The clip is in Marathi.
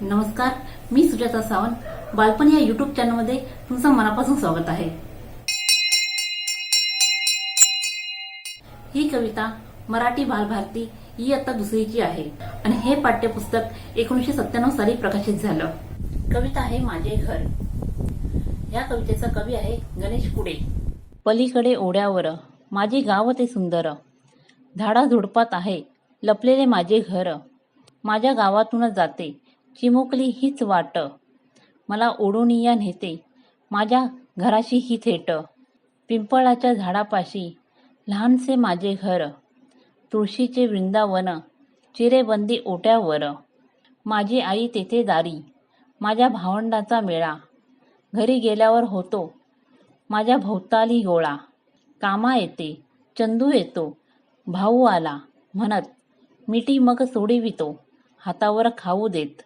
नमस्कार मी सुजाता सावंत. बालपण या युट्यूब चॅनलमध्ये तुमचं मनापासून स्वागत आहे. ही कविता मराठी बालभारती ही आता दुसरीची आहे आणि हे पाठ्यपुस्तक एकोणीसशे सत्त्याण्णव साली प्रकाशित झालं. कविता आहे माझे घर. या कवितेचा कवी आहे गणेश कुडे. पलीकडे ओढ्यावर माझे गाव ते सुंदर. झाडाझुडपात आहे लपलेले माझे घर. माझ्या गावातूनच जाते. चिमुकली हीच वाट. मला ओढून या नेते. माझ्या घराशी ही थेट. पिंपळाच्या झाडापाशी लहानसे माझे घर. तुळशीचे वृंदावन चिरेबंदी ओट्यावर. माझी आई तेथे दारी. माझ्या भावंडाचा मेळा. घरी गेल्यावर होतो. माझ्या भोवताली गोळा. कामा येते चंदू येतो. भाऊ आला म्हणत मिठी मग सोडिवितो. हातावर खाऊ देत.